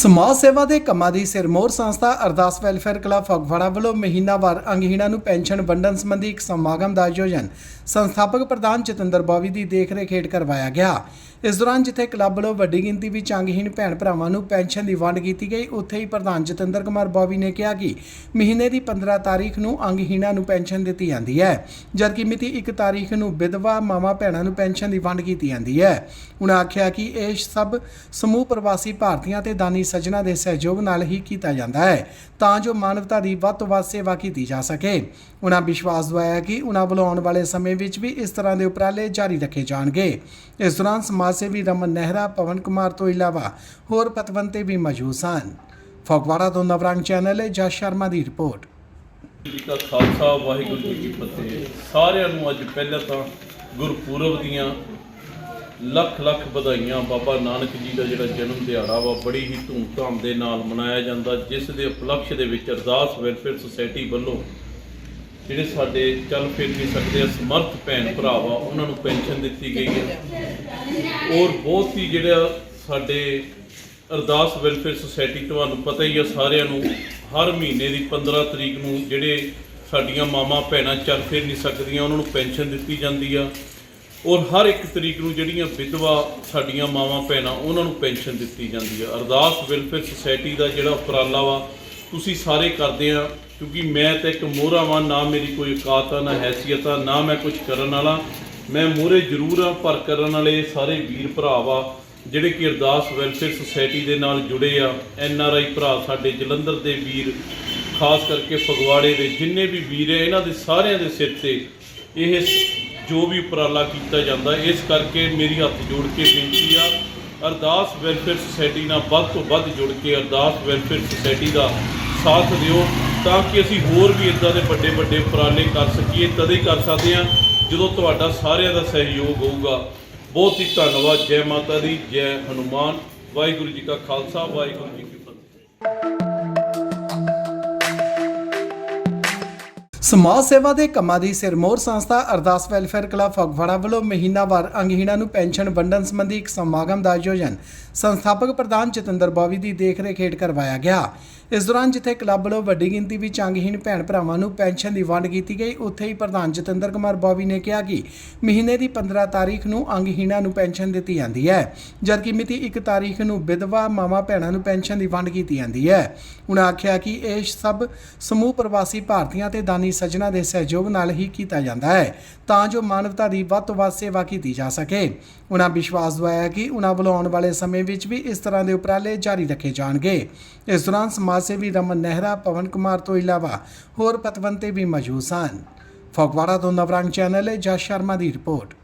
ਸਮਾਜ ਸੇਵਾ ਦੇ ਕੰਮਾਂ ਦੀ ਸਿਰਮੌਰ ਸੰਸਥਾ ਅਰਦਾਸ ਵੈਲਫੇਅਰ ਕਲੱਬ ਫਗਵਾੜਾ ਵੱਲੋਂ ਮਹੀਨਾਵਾਰ ਅੰਗਹੀਣਾਂ ਨੂੰ ਪੈਨਸ਼ਨ ਵੰਡਣ ਸੰਬੰਧੀ ਇੱਕ ਸਮਾਗਮ ਦਾ ਆਯੋਜਨ ਸੰਸਥਾਪਕ ਪ੍ਰਧਾਨ ਜਤਿੰਦਰ ਬੋਵੀ ਦੀ ਦੇਖਰੇਖ ਹੇਠ ਕਰਵਾਇਆ ਗਿਆ। ਇਸ ਦੌਰਾਨ ਜਿੱਥੇ ਕਲੱਬ ਵੱਲੋਂ ਵੱਡੀ ਗਿਣਤੀ ਵਿੱਚ ਅੰਗਹੀਣ ਭੈਣ ਭਰਾਵਾਂ ਨੂੰ ਪੈਨਸ਼ਨ ਦੀ ਵੰਡ ਕੀਤੀ ਗਈ, ਉੱਥੇ ਹੀ ਪ੍ਰਧਾਨ ਜਤਿੰਦਰ ਕੁਮਾਰ ਬੋਵੀ ਨੇ ਕਿਹਾ ਕਿ ਮਹੀਨੇ ਦੀ 15 ਤਾਰੀਖ ਨੂੰ ਅੰਗਹੀਣਾਂ ਨੂੰ ਪੈਨਸ਼ਨ ਦਿੱਤੀ ਜਾਂਦੀ ਹੈ, ਜਦਕਿ ਮਿਤੀ 1 ਤਾਰੀਖ ਨੂੰ ਵਿਧਵਾ ਮਾਵਾਂ ਭੈਣਾਂ ਨੂੰ ਪੈਨਸ਼ਨ ਦੀ ਵੰਡ ਕੀਤੀ ਜਾਂਦੀ ਹੈ। ਉਹਨਾਂ ਆਖਿਆ ਕਿ ਇਹ ਸਭ ਸਮੂਹ ਪ੍ਰਵਾਸੀ ਭਾਰਤੀਆਂ ਤੇ ਦਾਨੀ ਸੱਜਣਾ ਦੇ ਸਹਿਯੋਗ ਨਾਲ ਹੀ ਕੀਤਾ ਜਾਂਦਾ ਹੈ, ਤਾਂ ਜੋ ਮਾਨਵਤਾ ਦੀ ਵੱਧ ਤੋਂ ਵੱਧ ਸੇਵਾ ਕੀਤੀ ਜਾ ਸਕੇ। ਉਹਨਾਂ ਵਿਸ਼ਵਾਸ ਦਿਵਾਇਆ ਕਿ ਉਹਨਾਂ ਵੱਲੋਂ ਆਉਣ ਵਾਲੇ ਸਮੇਂ ਵਿੱਚ ਵੀ ਇਸ ਤਰ੍ਹਾਂ ਦੇ ਉਪਰਾਲੇ ਜਾਰੀ ਰੱਖੇ ਜਾਣਗੇ। ਇਸ ਦੌਰਾਨ ਸਮਾਜ ਸੇਵੀ ਰਮਨ ਨਹਿਰਾ, ਪਵਨ ਕੁਮਾਰ ਤੋਂ ਇਲਾਵਾ ਹੋਰ ਪਤਵੰਤੇ ਵੀ ਮੌਜੂਦ ਸਨ। ਫਗਵਾੜਾ ਤੋਂ ਨਵਰੰਗ ਚੈਨਲ ਲਈ ਜਸ ਸ਼ਰਮਾ ਦੀ ਰਿਪੋਰਟ। ਜੀ ਕਾ ਖਾਲਸਾ, ਵਾਹਿਗੁਰੂ ਜੀ ਕੀ ਫਤਿਹ। ਸਾਰਿਆਂ ਨੂੰ ਅੱਜ ਪਹਿਲਾਂ ਤਾਂ ਗੁਰਪੁਰਬ ਦੀਆਂ ਲੱਖ ਲੱਖ ਵਧਾਈਆਂ ਬਾਬਾ ਨਾਨਕ ਜੀ ਦਾ ਜਿਹੜਾ ਜਨਮ ਦਿਹਾੜਾ ਵਾ, ਬੜੀ ਹੀ ਧੂਮਧਾਮ ਦੇ ਨਾਲ ਮਨਾਇਆ ਜਾਂਦਾ, ਜਿਸ ਦੇ ਉਪਲਕਸ਼ ਦੇ ਵਿੱਚ ਅਰਦਾਸ ਵੈਲਫੇਅਰ ਸੁਸਾਇਟੀ ਵੱਲੋਂ ਜਿਹੜੇ ਸਾਡੇ ਚੱਲ ਫਿਰ ਨਹੀਂ ਸਕਦੇ ਸਮਰਥ ਭੈਣ ਭਰਾ ਵਾ, ਉਹਨਾਂ ਨੂੰ ਪੈਨਸ਼ਨ ਦਿੱਤੀ ਗਈ ਹੈ। ਔਰ ਬਹੁਤ ਹੀ ਜਿਹੜਾ ਸਾਡੇ ਅਰਦਾਸ ਵੈਲਫੇਅਰ ਸੁਸਾਇਟੀ ਤੁਹਾਨੂੰ ਪਤਾ ਹੀ ਆ, ਸਾਰਿਆਂ ਨੂੰ ਹਰ ਮਹੀਨੇ ਦੀ 15 ਤਰੀਕ ਨੂੰ ਜਿਹੜੇ ਸਾਡੀਆਂ ਮਾਮਾ ਭੈਣਾਂ ਚੱਲ ਫਿਰ ਨਹੀਂ ਸਕਦੀਆਂ, ਉਹਨਾਂ ਨੂੰ ਪੈਨਸ਼ਨ ਦਿੱਤੀ ਜਾਂਦੀ ਆ। ਔਰ ਹਰ ਇੱਕ ਤਰੀਕ ਨੂੰ ਜਿਹੜੀਆਂ ਵਿਧਵਾ ਸਾਡੀਆਂ ਮਾਵਾਂ ਭੈਣਾਂ, ਉਹਨਾਂ ਨੂੰ ਪੈਨਸ਼ਨ ਦਿੱਤੀ ਜਾਂਦੀ ਆ। ਅਰਦਾਸ ਵੈਲਫੇਅਰ ਸੁਸਾਇਟੀ ਦਾ ਜਿਹੜਾ ਉਪਰਾਲਾ ਵਾ, ਤੁਸੀਂ ਸਾਰੇ ਕਰਦੇ ਆ, ਕਿਉਂਕਿ ਮੈਂ ਤਾਂ ਇੱਕ ਮੋਹਰਾ ਵਾਂ, ਨਾ ਮੇਰੀ ਕੋਈ ਔਕਾਤ ਆ, ਨਾ ਹੈਸੀਅਤ ਆ, ਨਾ ਮੈਂ ਕੁਝ ਕਰਨ ਵਾਲਾ। ਮੈਂ ਮੋਹਰੇ ਜ਼ਰੂਰ ਆ, ਪਰ ਕਰਨ ਵਾਲੇ ਸਾਰੇ ਵੀਰ ਭਰਾ ਵਾ, ਜਿਹੜੇ ਕਿ ਅਰਦਾਸ ਵੈਲਫੇਅਰ ਸੁਸਾਇਟੀ ਦੇ ਨਾਲ ਜੁੜੇ ਆ। ਐਨ ਆਰ ਆਈ ਭਰਾ ਸਾਡੇ, ਜਲੰਧਰ ਦੇ ਵੀਰ, ਖਾਸ ਕਰਕੇ ਫਗਵਾੜੇ ਦੇ ਜਿੰਨੇ ਵੀ ਵੀਰ ਹੈ ਇਹਨਾਂ ਦੇ ਸਾਰਿਆਂ ਦੇ ਸਿਰ ਤੇ ਇਹ ਜੋ ਵੀ ਉਪਰਾਲਾ ਕੀਤਾ ਜਾਂਦਾ, ਇਸ ਕਰਕੇ ਮੇਰੀ ਹੱਥ ਜੋੜ ਕੇ ਬੇਨਤੀ ਆ, ਅਰਦਾਸ ਵੈਲਫੇਅਰ ਸੁਸਾਇਟੀ ਨਾਲ ਵੱਧ ਤੋਂ ਵੱਧ ਜੁੜ ਕੇ ਅਰਦਾਸ ਵੈਲਫੇਅਰ ਸੁਸਾਇਟੀ ਦਾ ਸਾਥ ਦਿਓ, ਤਾਂ ਕਿ ਅਸੀਂ ਹੋਰ ਵੀ ਇਦਾਂ ਦੇ ਵੱਡੇ ਵੱਡੇ ਉਪਰਾਲੇ ਕਰ ਸਕੀਏ, ਤਦੇ ਕਰ ਸਕਦੇ ਹਾਂ, ਜਦੋਂ ਤੁਹਾਡਾ ਸਾਰਿਆਂ ਦਾ ਸਹਿਯੋਗ ਹੋਊਗਾ। ਬਹੁਤ ਹੀ ਧੰਨਵਾਦ, ਜੈ ਮਾਤਾ ਦੀ, ਜੈ ਹਨੂਮਾਨ। ਵਾਹਿਗੁਰੂ ਜੀ ਕਾ ਖਾਲਸਾ, ਵਾਹਿਗੁਰੂ ਜੀ ਕੀ ਫਤਿਹ। ਸਮਾਜ ਸੇਵਾ ਦੇ ਕੰਮਾਂ ਦੀ ਸਿਰਮੌਰ ਸੰਸਥਾ ਅਰਦਾਸ ਵੈਲਫੇਅਰ ਕਲੱਬ ਫਗਵਾੜਾ ਵੱਲੋਂ ਮਹੀਨਾਵਾਰ ਅੰਗਹੀਣਾਂ ਨੂੰ ਪੈਨਸ਼ਨ ਵੰਡਣ ਸੰਬੰਧੀ ਇੱਕ ਸਮਾਗਮ ਦਾ ਆਯੋਜਨ ਸੰਸਥਾਪਕ ਪ੍ਰਧਾਨ ਜਤਿੰਦਰ ਬੋਵੀ ਦੀ ਦੇਖਰੇਖ ਹੇਠ ਕਰਵਾਇਆ ਗਿਆ। ਇਸ ਦੌਰਾਨ ਜਿੱਥੇ ਕਲੱਬ ਵੱਲੋਂ ਵੱਡੀ ਗਿਣਤੀ ਵਿੱਚ ਅੰਗਹੀਣ ਭੈਣ ਭਰਾਵਾਂ ਨੂੰ ਪੈਨਸ਼ਨ ਦੀ ਵੰਡ ਕੀਤੀ ਗਈ, ਉੱਥੇ ਹੀ ਪ੍ਰਧਾਨ ਜਤਿੰਦਰ ਕੁਮਾਰ ਬੋਵੀ ਨੇ ਕਿਹਾ ਕਿ ਮਹੀਨੇ ਦੀ 15 ਤਾਰੀਖ ਨੂੰ ਅੰਗਹੀਣਾਂ ਨੂੰ ਪੈਨਸ਼ਨ ਦਿੱਤੀ ਜਾਂਦੀ ਹੈ, ਜਦਕਿ ਮਿਤੀ 1 ਤਾਰੀਖ ਨੂੰ ਵਿਧਵਾ ਮਾਵਾਂ ਭੈਣਾਂ ਨੂੰ ਪੈਨਸ਼ਨ ਦੀ ਵੰਡ ਕੀਤੀ ਜਾਂਦੀ ਹੈ। ਉਹਨਾਂ ਆਖਿਆ ਕਿ ਇਹ ਸਭ ਸਮੂਹ ਪ੍ਰਵਾਸੀ ਭਾਰਤੀਆਂ ਤੇ ਦਾਨੀ ਸੱਜਣਾ ਦੇ ਸਹਿਯੋਗ ਨਾਲ ਹੀ ਕੀਤਾ ਜਾਂਦਾ ਹੈ, ਤਾਂ ਜੋ ਮਾਨਵਤਾ ਦੀ ਵੱਧ ਤੋਂ ਵੱਧ ਸੇਵਾ ਕੀਤੀ ਜਾ ਸਕੇ। ਉਹਨਾਂ ਵਿਸ਼ਵਾਸ ਦਵਾਇਆ ਕਿ ਉਹਨਾਂ ਵੱਲੋਂ ਆਉਣ ਵਾਲੇ ਸਮੇਂ ਵਿੱਚ ਵੀ ਇਸ ਤਰ੍ਹਾਂ ਦੇ ਉਪਰਾਲੇ ਜਾਰੀ ਰੱਖੇ ਜਾਣਗੇ। ਇਸ ਦੌਰਾਨ ਸਮਾਜ ਸੇਵੀ ਰਮਨ ਨਹਿਰਾ, ਪਵਨ ਕੁਮਾਰ ਤੋਂ ਇਲਾਵਾ ਹੋਰ ਪਤਵੰਤੇ ਵੀ ਮੌਜੂਦ ਸਨ। ਫਗਵਾੜਾ ਤੋਂ ਨਵਰੰਗ ਚੈਨਲ ਲਈ ਜਸ ਸ਼ਰਮਾ ਦੀ ਰਿਪੋਰਟ।